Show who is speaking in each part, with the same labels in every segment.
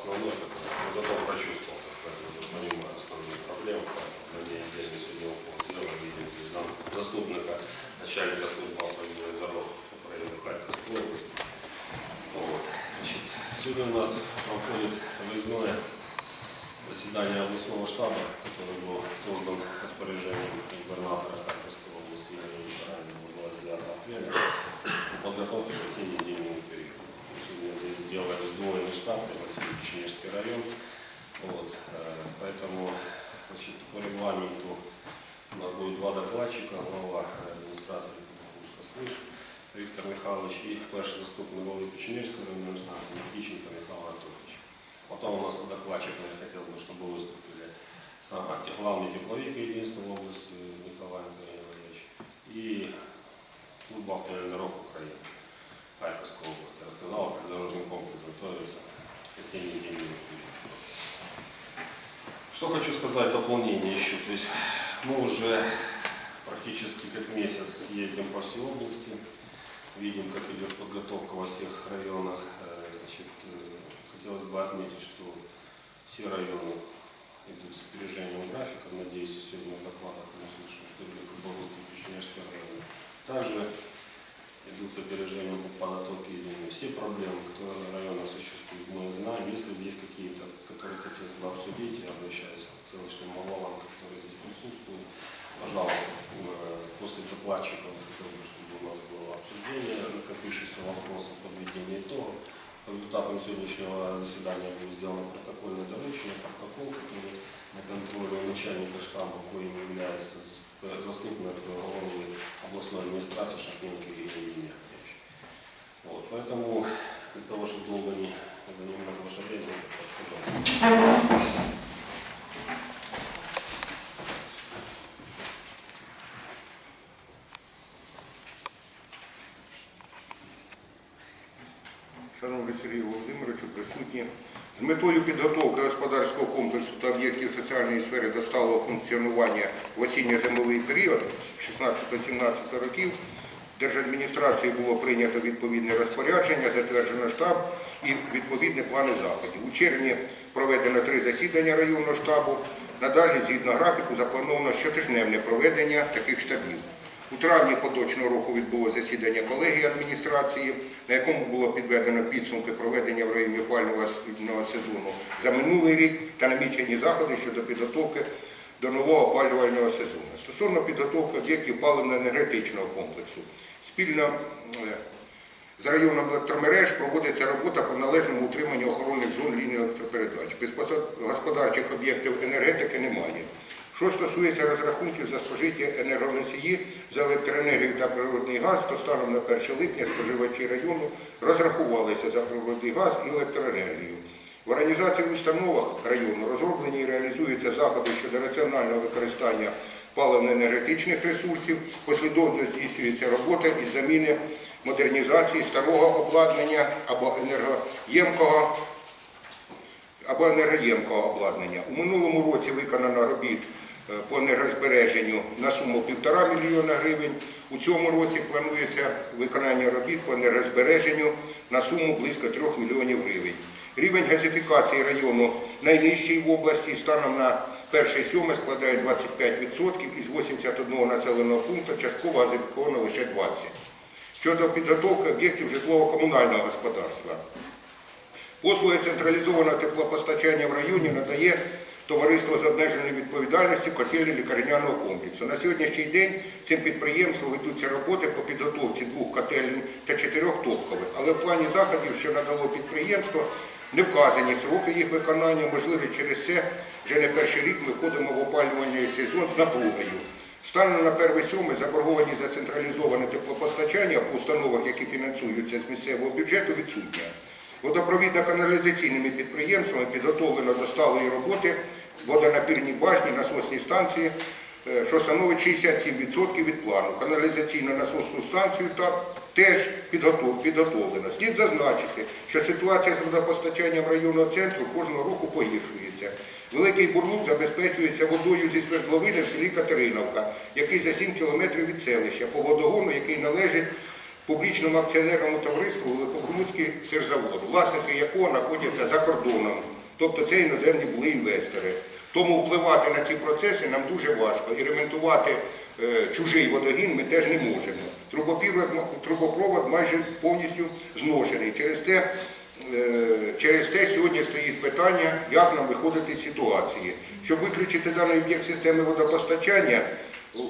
Speaker 1: который, но зато прочувствовал, так сказать, понимаю основные проблемы, поэтому на день недели сегодня упал сделал, видим здесь зам заступника начальника службы автомобильных дорог по району Харьковской области. Вот. Значит, сегодня у нас проходит выездное заседание областного штаба, который был создан распоряжением губернатора Харьковской области Николаевна 29 апреля по подготовке к осенне-зимнему периоду. Мы Сегодня здесь сделали сдвоенный штаб, Печенежский район. Вот, э, поэтому значит, по регламенту у нас будет два докладчика, глава администрации Петербургска СЛИШ Виктор Михайлович і перший заступник голови Печенежської районної адміністрації Никіченко Михайло Анатольевич. Потом у нас докладчик, я хотел бы, чтобы выступили сам те- главный тепловик единства в области Николай Андреевич и служба автомобильных дорог Украины Харьковской области. Рассказал, как дорожный комплекс готовится что хочу сказать, дополнение еще. То есть мы уже практически как месяц ездим по всей области, видим, как идет подготовка во всех районах. Э, Значит, э, хотелось бы отметить, что все районы идут с опережением графика. Надеюсь, сегодня в докладах мы слышим, что Великобородский и Печенежский районы также опережением по подготовке зимы. Все проблемы, которые на районах существуют, мы знаем. Если есть какие-то, которые хотелось бы обсудить, я обращаюсь к целочным главам, которые здесь присутствуют. Пожалуйста, э, после докладчиков чтобы у нас было обсуждение накопившихся вопросов, подведение итогов. По результатам сегодняшнего заседания будет сделано протокольное доручение, протокол, который на контроле начальника штаба, коим является зас- заступник главы областной администрации Шахненко Ирина Ильяхович. Вот, поэтому для того, чтобы долго не занимать ваше время, пожалуйста.
Speaker 2: Шановний Сергій Володимировичу, присутні. З метою підготовки господарського та об'єктів соціальної сфери до сталого функціонування в осінньо-зимовий період 16-17 років Держадміністрацією було прийнято відповідне розпорядження, затверджено штаб і відповідні плани заходів. У червні проведено три засідання районного штабу. Надалі, згідно графіку, заплановано щотижневне проведення таких штабів. У травні поточного року відбулося засідання колегії адміністрації, на якому було підведено підсумки проведення в районі опалювального сезону за минулий рік та намічені заходи щодо підготовки до нового опалювального сезону. Стосовно підготовки об'єктів паливно-енергетичного комплексу, спільно е, з районом електромереж проводиться робота по належному утриманню охоронних зон лінії електропередач. Безгосподарчих об'єктів енергетики немає. Що стосується розрахунків за спожиті енергоносії за електроенергію та природний газ, то станом на 1 липня споживачі району розрахувалися за природний газ і електроенергію. В організації в установах району розроблені і реалізуються заходи щодо раціонального використання паливно-енергетичних ресурсів, послідовно здійснюється робота із заміни модернізації старого обладнання або енергоємкого або енергоємкого обладнання. У минулому році виконано робіт по енергозбереженню на суму 1,5 мільйона гривень. У цьому році планується виконання робіт по енергозбереженню на суму близько 3 мільйонів гривень. Рівень газифікації району найнижчий в області станом на 1-7 складає 25% із 81 населеного пункту, частково газифіковано лише 20%. Щодо підготовки об'єктів житлово-комунального господарства. Послуги централізованого теплопостачання в районі надає товариство з обмеженою відповідальністю котельні лікарняного комплексу. На сьогоднішній день цим підприємством ведуться роботи по підготовці двох котелень та чотирьох топкових, але в плані заходів, що надало підприємство, не вказані сроки їх виконання, можливо, через це вже не перший рік ми входимо в опалювальний сезон з напругою. Станом на 1.7 заборгованість за централізоване теплопостачання по установах, які фінансуються з місцевого бюджету, відсутня. Водопровідно-каналізаційними підприємствами підготовлено до сталої роботи водонапірні башні, насосні станції е, що становить 67% від плану. Каналізаційну насосну станцію та теж підготов- підготовлена. Слід зазначити, що ситуація з водопостачанням районного центру кожного року погіршується. Великий Бурлук забезпечується водою зі свердловини в селі Катериновка, який за 7 кілометрів від селища, по водогону, який належить публічному акціонерному товариству Великобрудський сирзавод, власники якого знаходяться за кордоном. Тобто це іноземні були інвестори. Тому впливати на ці процеси нам дуже важко. І ремонтувати е, чужий водогін ми теж не можемо. Трубопровод, майже повністю зношений. Через те, е, через те сьогодні стоїть питання, як нам виходити з ситуації. Щоб виключити даний об'єкт системи водопостачання,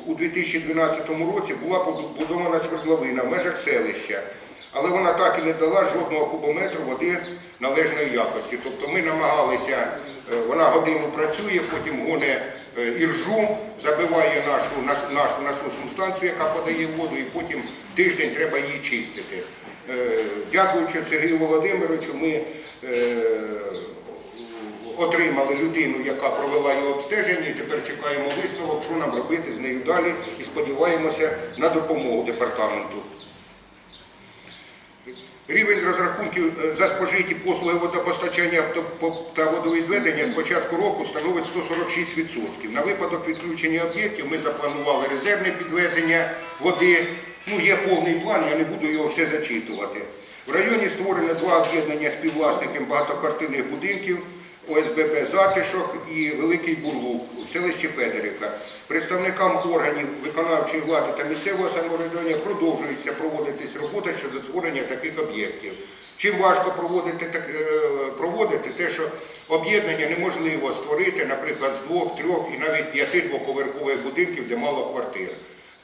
Speaker 2: у 2012 році була побудована свердловина в межах селища, але вона так і не дала жодного кубометру води належної якості. Тобто ми намагалися, е, вона годину працює, потім гоне е, іржу, забиває нашу, нашу насосну станцію, яка подає воду, і потім тиждень треба її чистити. Е, Дякуючи Сергію Володимировичу, ми отримали людину, яка провела його обстеження, і тепер чекаємо висновок, що нам робити з нею далі, і сподіваємося на допомогу департаменту. Рівень розрахунків е, за спожиті послуги водопостачання та- водовідведення з початку року становить 146%. На випадок відключення об'єктів ми запланували резервне підвезення води. Ну, є повний план, я не буду його все зачитувати. В районі створено два об'єднання співвласників багатоквартирних будинків. ОСББ Затишок і Великий Бурлук в селищі Федорівка. Представникам органів виконавчої влади та місцевого самоврядування продовжується проводитись робота щодо створення таких об'єктів. Чим важко проводити, так, е, проводити те, що об'єднання неможливо створити, наприклад, з двох, трьох і навіть п'яти двоповерхових будинків, де мало квартир.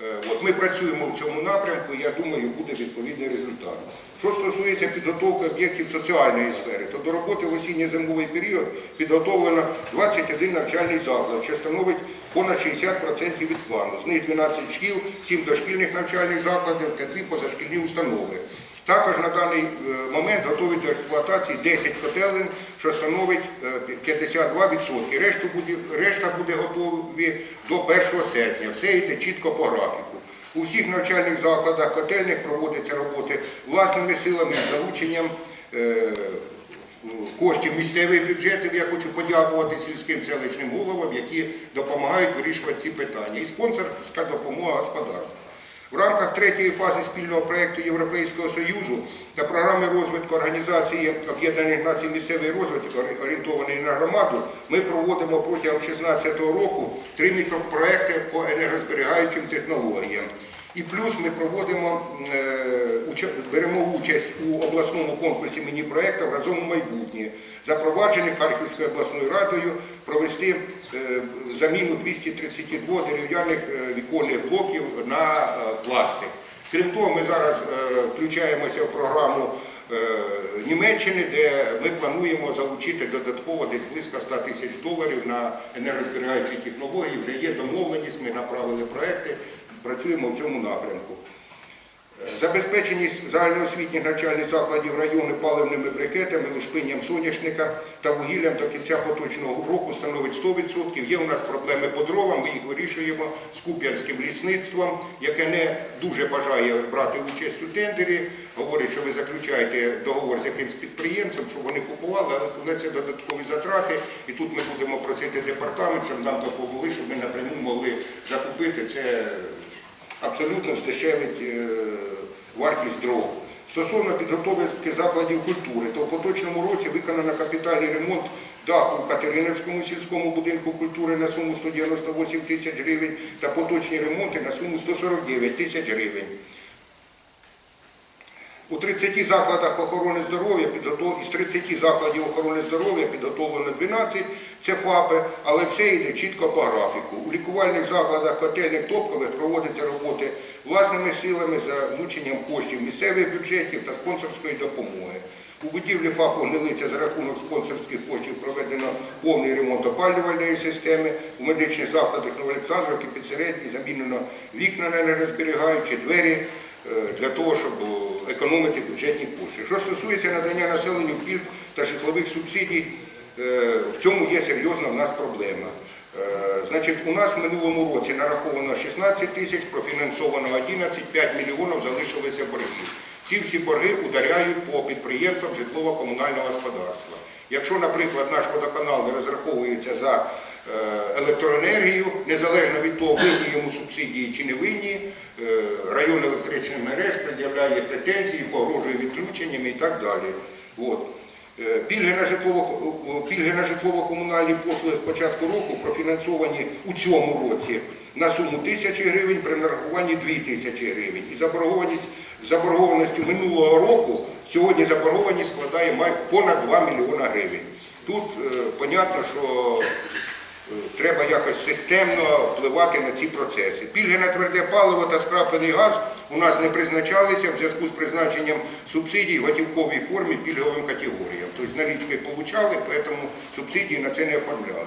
Speaker 2: Е, От ми працюємо в цьому напрямку, і я думаю, буде відповідний результат. Що стосується підготовки об'єктів соціальної сфери, то до роботи в осінньо-зимовий період підготовлено 21 навчальний заклад, що становить понад 60% від плану. З них 12 шкіл, 7 дошкільних навчальних закладів та 2 позашкільні установи. Також на даний е, момент готові до експлуатації 10 котелень, що становить е, 52%. Решту буде, решта буде готові до 1 серпня. Все йде чітко по графіку. У всіх навчальних закладах котельних проводяться роботи власними силами з залученням е, коштів місцевих бюджетів. Я хочу подякувати сільським селищним головам, які допомагають вирішувати ці питання. І спонсорська допомога господарству. В рамках третьої фази спільного проєкту Європейського Союзу та програми розвитку Організації Об'єднаних Націй місцевий розвиток, орієнтований на громаду, ми проводимо протягом 2016 року три мікропроекти по енергозберігаючим технологіям. І плюс ми проводимо, е, беремо участь у обласному конкурсі міні-проєктів разом у майбутнє, запроваджений Харківською обласною радою провести е, заміну 232 дерев'яних е, віконних блоків на пластик. Крім того, ми зараз включаємося в програму Німеччини, де ми плануємо залучити додатково десь близько 100 тисяч доларів на енергозберігаючі технології. Вже є домовленість, ми направили проекти, працюємо в цьому напрямку. Забезпеченість загальноосвітніх навчальних закладів району паливними брикетами, лушпинням соняшника та вугіллям до кінця поточного року становить 100%. Є у нас проблеми по дровам, ми їх вирішуємо з Куп'янським лісництвом, яке не дуже бажає брати участь у тендері. Говорить, що ви заключаєте договор з якимсь підприємцем, щоб вони купували, але це додаткові затрати. І тут ми будемо просити департамент, щоб нам допомогли, щоб ми напряму могли закупити це абсолютно здешевить е, вартість дров. Стосовно підготовки закладів культури, то в поточному році виконано капітальний ремонт даху в Катеринівському сільському будинку культури на суму 198 тисяч гривень та поточні ремонти на суму 149 тисяч гривень. У 30 закладах охорони здоров'я із 30 закладів охорони здоров'я підготовлено 12, це ФАПи, але все йде чітко по графіку. У лікувальних закладах котельних топкових проводяться роботи власними силами за влученням коштів місцевих бюджетів та спонсорської допомоги. У будівлі ФАПу Гнилиця за рахунок спонсорських коштів проведено повний ремонт опалювальної системи. У медичних закладах Новоолександрівки підсередній замінено вікна на енергозберігаючі, двері е, для того, щоб е, економити бюджетні кошти. Що стосується надання населенню пільг та житлових субсидій, е, в цьому є серйозна в нас проблема. Е, Значить, у нас в минулому році нараховано 16 тисяч, профінансовано 11, 5 мільйонів залишилися борги. Ці всі борги ударяють по підприємствам житлово-комунального господарства. Якщо, наприклад, наш водоканал розраховується за е, електроенергію, незалежно від того, винні йому субсидії чи не винні, е, район електричних мереж пред'являє претензії, погрожує відключеннями і так далі. Е, Пільги на житлово-комунальні послуги з початку року профінансовані у цьому році на суму тисячі гривень при нарахуванні 2 тисячі гривень. І заборгованість заборгованістю минулого року сьогодні заборгованість складає понад 2 мільйона гривень. Тут е, понятно, що Е, Треба якось системно впливати на ці процеси. Пільги на тверде паливо та скраплений газ у нас не призначалися в зв'язку з призначенням субсидій в готівковій формі пільговим категоріям. Тобто налічкою получали, тому субсидії на це не оформляли.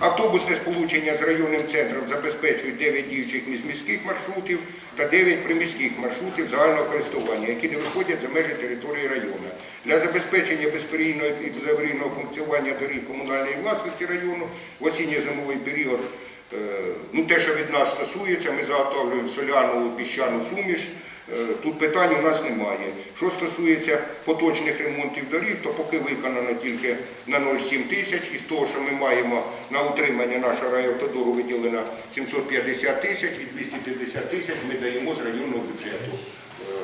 Speaker 2: Автобусне сполучення з районним центром забезпечують 9 діючих міських маршрутів та 9 приміських маршрутів загального користування, які не виходять за межі території району. Для забезпечення безперійного і безаварійного функціонування доріг комунальної власності району в осінньо-зимовий період, ну те, що від нас стосується, ми заготовлюємо соляну піщану суміш. Е, Тут питань у нас немає. Що стосується поточних ремонтів доріг, то поки виконано тільки на 0,7 тисяч. Із того, що ми маємо на утримання нашого райавтодору виділено 750 тисяч і 250 тисяч ми даємо з районного бюджету. Е,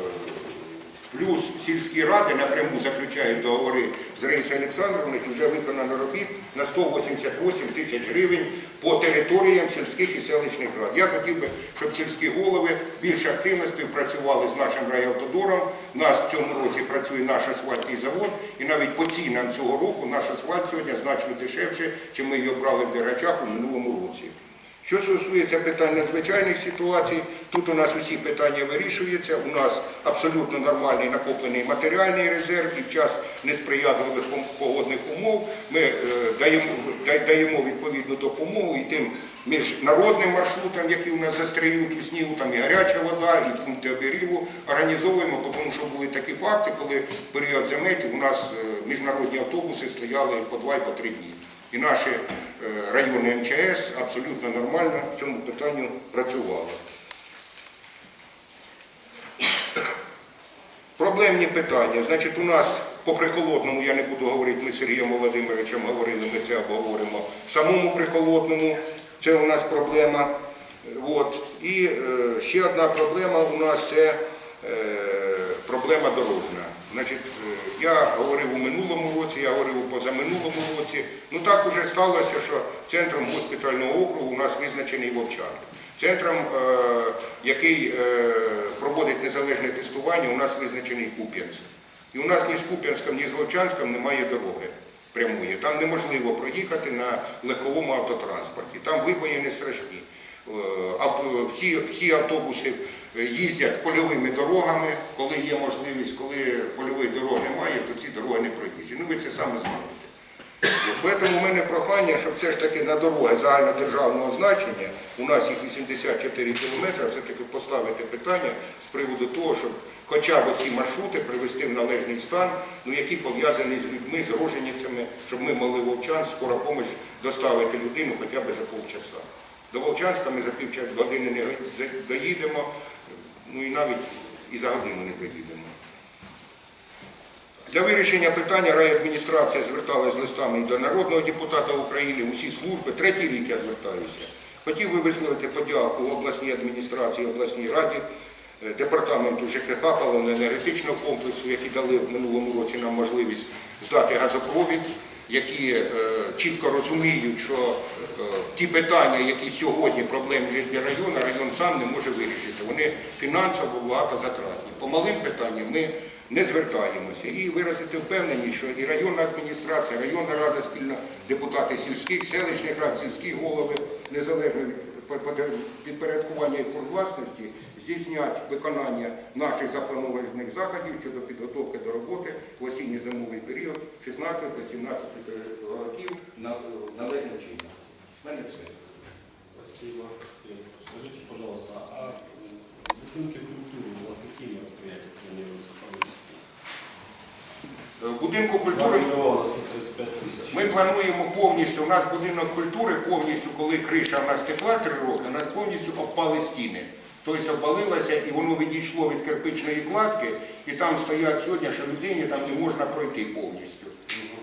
Speaker 2: Плюс сільські ради напряму заключають договори з Раїсою Олександровною і вже виконано робіт на 188 тисяч гривень по територіям сільських і селищних рад. Я хотів би, щоб сільські голови більш активно співпрацювали з нашим райавтодором. У нас в цьому році працює наш асфальтний завод, і навіть по цінам цього року наш асфальт сьогодні значно дешевше, чим ми його брали в Дергачах у минулому році. Що стосується питань надзвичайних ситуацій, тут у нас усі питання вирішуються. У нас абсолютно нормальний накоплений матеріальний резерв і в час несприятливих погодних умов ми е, даємо, відповідну допомогу і тим міжнародним маршрутам, які у нас застряють у снігу, там і гаряча вода, і пункти оберігу організовуємо, тому що були такі факти, коли в період заметів у нас е, міжнародні автобуси стояли по два і по три дні. І наші е, райони МЧС абсолютно нормально в цьому питанню працювали. Проблемні питання. Значить, у нас по приколотному, я не буду говорити, ми з Сергієм Володимировичем говорили, ми це обговоримо. В самому приколотному це у нас проблема. От. І е, ще одна проблема у нас це е, проблема дорожня. Значить, е, я говорив у минулому році, я говорив у позаминулому році. Ну так уже сталося, що центром госпітального округу у нас визначений Вовчан. Центром, е, який е, проводить незалежне тестування, у нас визначений Куп'янськ. І у нас ні з Куп'янськом, ні з Вовчанськом немає дороги прямої. Там неможливо проїхати на легковому автотранспорті. Там вибоїни страшні. Е, Всі, всі автобуси їздять польовими дорогами, коли є можливість, коли польових дорог немає, то ці дороги не проїжджі. Ну ви це саме знаєте. Тому у мене прохання, щоб все ж таки на дороги загальнодержавного значення, у нас їх 84 кілометри, все-таки поставити питання з приводу того, щоб хоча б ці маршрути привести в належний стан, ну, які пов'язані з людьми, з роженицями, щоб ми могли вовчан скоро помощь доставити людину хоча б за полчаса. До Волчанська ми за півчаса години не доїдемо, ну і навіть і за годину не доїдемо. Для вирішення питання райадміністрація зверталася з листами і до народного депутата України, усі служби. Третій рік я звертаюся. Хотів би висловити подяку обласній адміністрації, обласній раді, е, департаменту ЖКХ, паливно-енергетичного комплексу, які дали в минулому році нам можливість здати газопровід, які е, чітко розуміють, що е, ті питання, які сьогодні проблемні для району, район сам не може вирішити. Вони фінансово багатозатратні. По малим питанням ми не звертаємося і виразити впевненість, що і районна адміністрація, районна рада спільно, депутати сільських, селищних рад, сільські голови, незалежно від по- по- підпорядкування і власності, здійснять виконання наших запланованих заходів щодо підготовки до роботи в осінньо-зимовий період 16-17 років на належним чином. У мене все.
Speaker 1: Спасибо. Скажите, пожалуйста, а в будинке культуры у вас какие мероприятия планируются провести?
Speaker 2: Е, будинку культури
Speaker 1: миллиона 135 тысяч.
Speaker 2: Ми плануємо повністю, у нас будинок культури повністю, коли криша в нас текла три роки, у нас повністю обпали стіни. Тобто обвалилося і воно відійшло від кирпичної кладки, і там стоять сьогодні, що людині там не можна пройти повністю.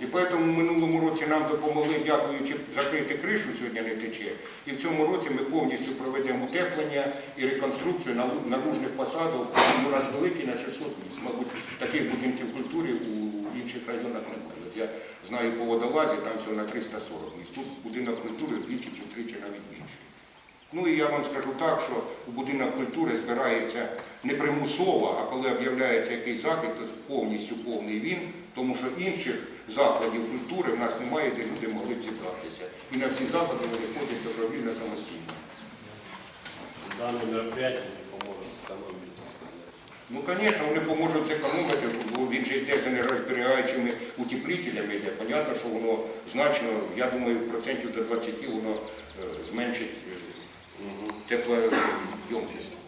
Speaker 2: І тому в минулому році нам допомогли, дякуючи, закрити кришу, сьогодні не тече. І в цьому році ми повністю проведемо утеплення і реконструкцію наружних фасадів. У нас великий на 600 місць. Мабуть, таких будинків культури у інших районах немає. От я знаю по водолазі, там всього на 340 місць. Тут будинок культури вдвічі чи втричі навіть більше. Ну і я вам скажу так, що у будинок культури збирається не примусово, а коли об'являється якийсь захід, то повністю повний він, тому що інших закладів культури в нас немає, де люди могли б зібратися. І на всі заходи вони ходять добровільно самостійно.
Speaker 1: Дане мероприятие не поможет сэкономить.
Speaker 2: Ну, звісно, вони поможуть зекономити, бо він же йде за нерозберігаючими утеплителями, йде. Понятно, що воно значно, я думаю, процентів до 20 воно е, зменшить теплоємкість.